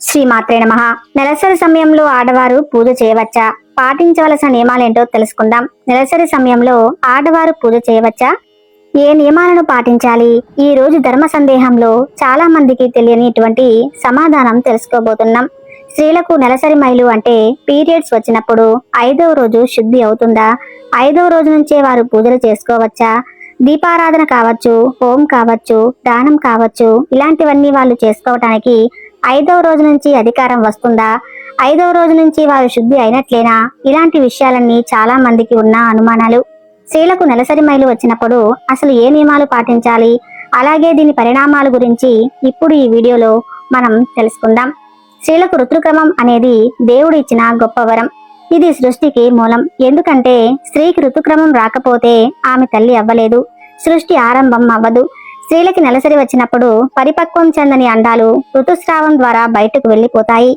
శ్రీమాత్రే నమ. నెలసరి సమయంలో ఆడవారు పూజ చేయవచ్చా? పాటించవలసిన నియమాలేంటో తెలుసుకుందాం. నెలసరి సమయంలో ఆడవారు పూజ చేయవచ్చా? ఏ నియమాలను పాటించాలి? ఈ రోజు ధర్మ సందేహంలో చాలా మందికి తెలియనిటువంటి సమాధానం తెలుసుకోబోతున్నాం. స్త్రీలకు నెలసరి మైలు అంటే పీరియడ్స్ వచ్చినప్పుడు ఐదవ రోజు శుద్ధి అవుతుందా? ఐదవ రోజు నుంచే వారు పూజలు చేసుకోవచ్చా? దీపారాధన కావచ్చు హోం కావచ్చు దానం కావచ్చు ఇలాంటివన్నీ వాళ్ళు చేసుకోవటానికి ఐదవ రోజు నుంచి అధికారం వస్తుందా? ఐదవ రోజు నుంచి వారు శుద్ధి అయినట్లేనా? ఇలాంటి విషయాలన్నీ చాలా మందికి ఉన్న అనుమానాలు. స్త్రీలకు నెలసరి మైలు వచ్చినప్పుడు అసలు ఏ నియమాలు పాటించాలి? అలాగే దీని పరిణామాల గురించి ఇప్పుడు ఈ వీడియోలో మనం తెలుసుకుందాం. స్త్రీలకు ఋతుక్రమం అనేది దేవుడు ఇచ్చిన గొప్ప వరం. ఇది సృష్టికి మూలం. ఎందుకంటే స్త్రీకి ఋతుక్రమం రాకపోతే ఆమె తల్లి అవ్వలేదు. సృష్టి ఆరంభం అవ్వదు. స్త్రీలకి నెలసరి వచ్చినప్పుడు పరిపక్వం చెందని అండాలు ఋతుస్రావం ద్వారా బయటకు వెళ్ళిపోతాయి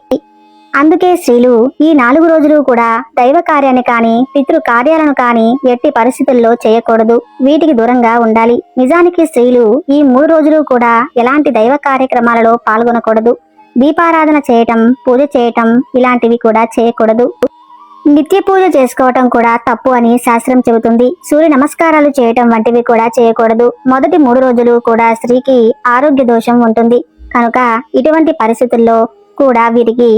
అందుకే స్త్రీలు ఈ నాలుగు రోజులు కూడా దైవ కార్యాన్ని కానీ పితృ కార్యాలను కాని ఎట్టి పరిస్థితుల్లో చేయకూడదు. వీటికి దూరంగా ఉండాలి. నిజానికి స్త్రీలు ఈ మూడు రోజులు కూడా ఎలాంటి దైవ కార్యక్రమాలలో పాల్గొనకూడదు. దీపారాధన చేయటం పూజ చేయటం ఇలాంటివి కూడా చేయకూడదు. నిత్య పూజ చేసుకోవటం కూడా తప్పు అని శాస్త్రం చెబుతుంది. సూర్య నమస్కారాలు చేయటం వంటివి కూడా చేయకూడదు. మొదటి మూడు రోజులు కూడా స్త్రీకి ఆరోగ్య దోషం ఉంటుంది. కనుక ఇటువంటి పరిస్థితుల్లో కూడా వీరికి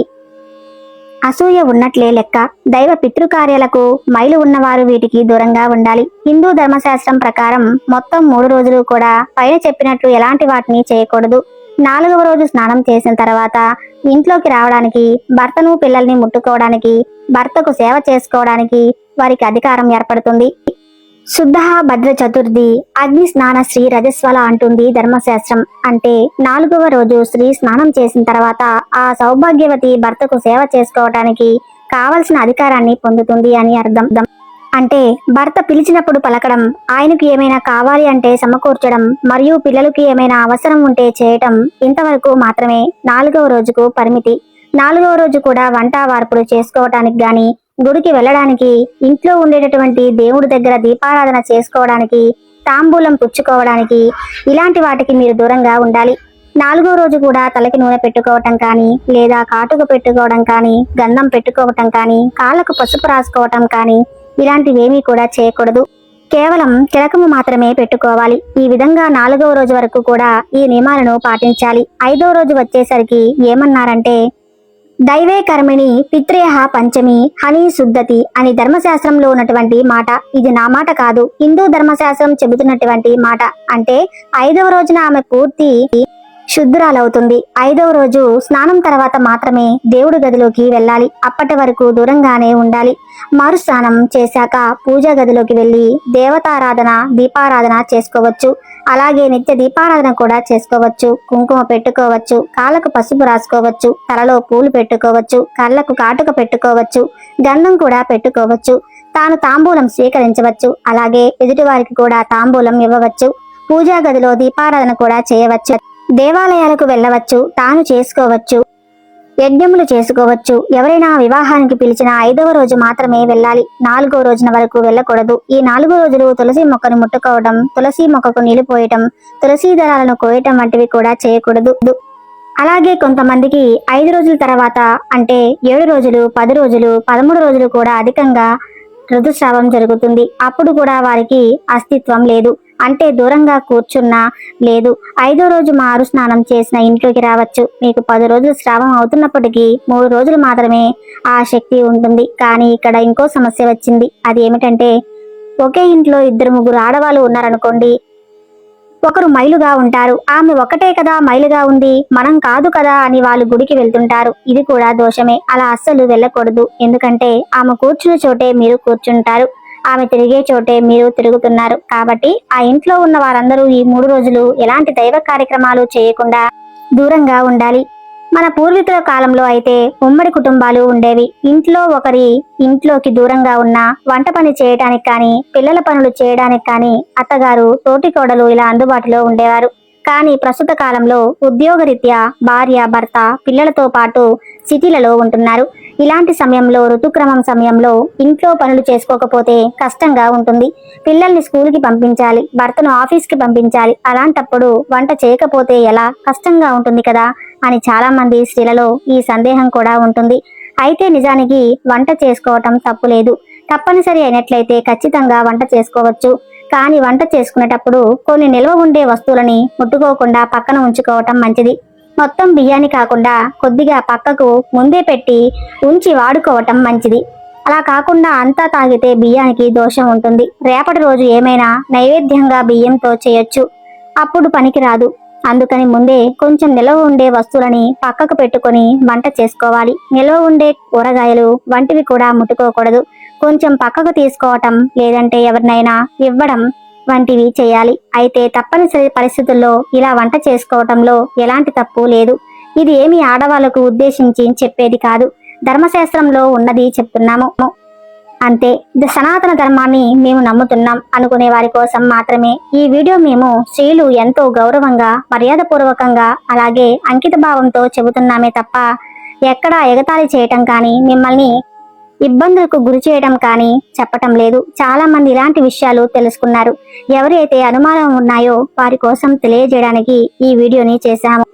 అసూయ ఉన్నట్లే లెక్క. దైవ పితృకార్యాలకు మైలు ఉన్నవారు వీటికి దూరంగా ఉండాలి. హిందూ ధర్మశాస్త్రం ప్రకారం మొత్తం మూడు రోజులు కూడా పైన చెప్పినట్లు ఎలాంటి వాటిని చేయకూడదు. నాలుగవ రోజు స్నానం చేసిన తర్వాత ఇంట్లోకి రావడానికి భర్తను పిల్లల్ని ముట్టుకోవడానికి భర్తకు సేవ చేసుకోవడానికి వారికి అధికారం ఏర్పడుతుంది. శుద్ధ భద్ర చతుర్థి అగ్ని స్నాన శ్రీ రజస్వల అంటుంది ధర్మశాస్త్రం. అంటే నాలుగవ రోజు స్త్రీ స్నానం చేసిన తర్వాత ఆ సౌభాగ్యవతి భర్తకు సేవ చేసుకోవటానికి కావలసిన అధికారాన్ని పొందుతుంది అని అర్థం. అంటే భర్త పిలిచినప్పుడు పలకడం ఆయనకు ఏమైనా కావాలి అంటే సమకూర్చడం మరియు పిల్లలకి ఏమైనా అవసరం ఉంటే చేయటం ఇంతవరకు మాత్రమే నాలుగవ రోజుకు పరిమితి. నాలుగవ రోజు కూడా వంట వార్పులు చేసుకోవటానికి గాని గుడికి వెళ్ళడానికి ఇంట్లో ఉండేటటువంటి దేవుడి దగ్గర దీపారాధన చేసుకోవడానికి తాంబూలం పుచ్చుకోవడానికి ఇలాంటి వాటికి మీరు దూరంగా ఉండాలి. నాలుగో రోజు కూడా తలకి నూనె పెట్టుకోవటం కానీ లేదా కాటుక పెట్టుకోవడం కానీ గంధం పెట్టుకోవటం కానీ కాళ్ళకు పసుపు రాసుకోవటం కానీ ఇలాంటివేమీ కూడా చేయకూడదు. కేవలం తిలకము మాత్రమే పెట్టుకోవాలి. ఈ విధంగా నాలుగవ రోజు వరకు కూడా ఈ నియమాలను పాటించాలి. ఐదవ రోజు వచ్చేసరికి ఏమన్నారంటే దైవే కర్మిణి పిత్రేహ పంచమి హని శుద్ధతి అని ధర్మశాస్త్రంలో ఉన్నటువంటి మాట. ఇది నా మాట కాదు. హిందూ ధర్మశాస్త్రం చెబుతున్నటువంటి మాట. అంటే ఐదవ రోజున ఆమె పూర్తి శుద్ధురాలవుతుంది ఐదవ రోజు స్నానం తర్వాత మాత్రమే దేవుడి గదిలోకి వెళ్ళాలి. అప్పటి వరకు దూరంగానే ఉండాలి. మరుస్నానం చేశాక పూజా గదిలోకి వెళ్ళి దేవతారాధన దీపారాధన చేసుకోవచ్చు. అలాగే నిత్య దీపారాధన కూడా చేసుకోవచ్చు. కుంకుమ పెట్టుకోవచ్చు. కాళ్ళకు పసుపు రాసుకోవచ్చు. తలలో పూలు పెట్టుకోవచ్చు. కళ్ళకు కాటుక పెట్టుకోవచ్చు. గంధం కూడా పెట్టుకోవచ్చు. తాను తాంబూలం స్వీకరించవచ్చు. అలాగే ఎదుటివారికి కూడా తాంబూలం ఇవ్వవచ్చు. పూజా గదిలో దీపారాధన కూడా చేయవచ్చు. దేవాలయాలకు వెళ్ళవచ్చు తాను చేసుకోవచ్చు యజ్ఞములు చేసుకోవచ్చు. ఎవరైనా వివాహానికి పిలిచిన ఐదవ రోజు మాత్రమే వెళ్ళాలి. నాలుగో రోజున వరకు వెళ్ళకూడదు. ఈ నాలుగో రోజులు తులసి మొక్కను ముట్టుకోవడం తులసి మొక్కకు నీళ్ళు పోయటం తులసి దళాలను కోయటం వంటివి కూడా చేయకూడదు. అలాగే కొంతమందికి ఐదు రోజుల తర్వాత అంటే ఏడు రోజులు పది రోజులు పదమూడు రోజులు కూడా అధికంగా ఋతుస్రావం జరుగుతుంది. అప్పుడు కూడా వారికి అస్తిత్వం లేదు. అంటే దూరంగా కూర్చున్నా లేదు ఐదో రోజు మారు స్నానం చేసిన ఇంట్లోకి రావచ్చు. మీకు పది రోజులు స్రావం అవుతున్నప్పటికీ మూడు రోజులు మాత్రమే ఆ శక్తి ఉంటుంది. కానీ ఇక్కడ ఇంకో సమస్య వచ్చింది. అది ఏమిటంటే ఒకే ఇంట్లో ఇద్దరు ముగ్గురు ఆడవాళ్ళు ఉన్నారనుకోండి ఒకరు మైలుగా ఉంటారు. ఆమె ఒకటే కదా మైలుగా ఉంది మనం కాదు కదా అని వాళ్ళు గుడికి వెళ్తుంటారు. ఇది కూడా దోషమే. అలా అస్సలు వెళ్ళకూడదు. ఎందుకంటే ఆమె కూర్చున్న చోటే మీరు కూర్చుంటారు. ఆమె తిరిగే చోటే మీరు తిరుగుతున్నారు. కాబట్టి ఆ ఇంట్లో ఉన్న వారందరూ ఈ మూడు రోజులు ఎలాంటి దైవ కార్యక్రమాలు చేయకుండా దూరంగా ఉండాలి. మన పూర్వీకుల కాలంలో అయితే ఉమ్మడి కుటుంబాలు ఉండేవి. ఇంట్లో ఒకరి ఇంట్లోకి దూరంగా ఉన్న వంట పని చేయడానికి కానీ పిల్లల పనులు చేయడానికి కానీ అత్తగారు తోటి కోడలు ఇలా అందుబాటులో ఉండేవారు. కానీ ప్రస్తుత కాలంలో ఉద్యోగరీత్యా భార్య భర్త పిల్లలతో పాటు సిటీలలో ఉంటున్నారు. ఇలాంటి సమయంలో ఋతుక్రమం సమయంలో ఇంట్లో పనులు చేసుకోకపోతే కష్టంగా ఉంటుంది. పిల్లల్ని స్కూల్కి పంపించాలి భర్తను ఆఫీస్కి పంపించాలి అలాంటప్పుడు వంట చేయకపోతే ఎలా? కష్టంగా ఉంటుంది కదా అని చాలామంది స్త్రీలలో ఈ సందేహం కూడా ఉంటుంది. అయితే నిజానికి వంట చేసుకోవటం తప్పులేదు తప్పనిసరి అయినట్లయితే ఖచ్చితంగా వంట చేసుకోవచ్చు. కానీ వంట చేసుకునేటప్పుడు కొన్ని నిల్వ ఉండే వస్తువులని ముట్టుకోకుండా పక్కన ఉంచుకోవటం మంచిది. మొత్తం బియ్యాన్ని కాకుండా కొద్దిగా పక్కకు ముందే పెట్టి ఉంచి వాడుకోవటం మంచిది. అలా కాకుండా అంతా తాగితే బియ్యానికి దోషం ఉంటుంది. రేపటి రోజు ఏమైనా నైవేద్యంగా బియ్యంతో చేయొచ్చు. అప్పుడు పనికిరాదు అందుకని ముందే కొంచెం నిల్వ ఉండే వస్తువులని పక్కకు పెట్టుకొని వంట చేసుకోవాలి. నిల్వ ఉండే కూరగాయలు వంటివి కూడా ముట్టుకోకూడదు. కొంచెం పక్కకు తీసుకోవటం లేదంటే ఎవరినైనా ఇవ్వడం వంటివి చేయాలి. అయితే తప్పనిసరి పరిస్థితుల్లో ఇలా వంట చేసుకోవటంలో ఎలాంటి తప్పు లేదు. ఇది ఏమి ఆడవాళ్ళకు ఉద్దేశించి చెప్పేది కాదు. ధర్మశాస్త్రంలో ఉన్నది చెప్తున్నాము. అంతే. సనాతన ధర్మాన్ని మేము నమ్ముతున్నాం అనుకునే వారి కోసం మాత్రమే ఈ వీడియో మేము స్త్రీలు ఎంతో గౌరవంగా మర్యాదపూర్వకంగా అలాగే అంకిత భావంతో చెబుతున్నామే తప్ప ఎక్కడా ఎగతాళి చేయటం కానీ మిమ్మల్ని ఇబ్బందులకు గురి చేయడం కానీ చెప్పటం లేదు. చాలా మంది ఇలాంటి విషయాలు తెలుసుకున్నారు. ఎవరైతే అనుమానం ఉన్నాయో వారి కోసం తెలియజేయడానికి ఈ వీడియోని చేశాము.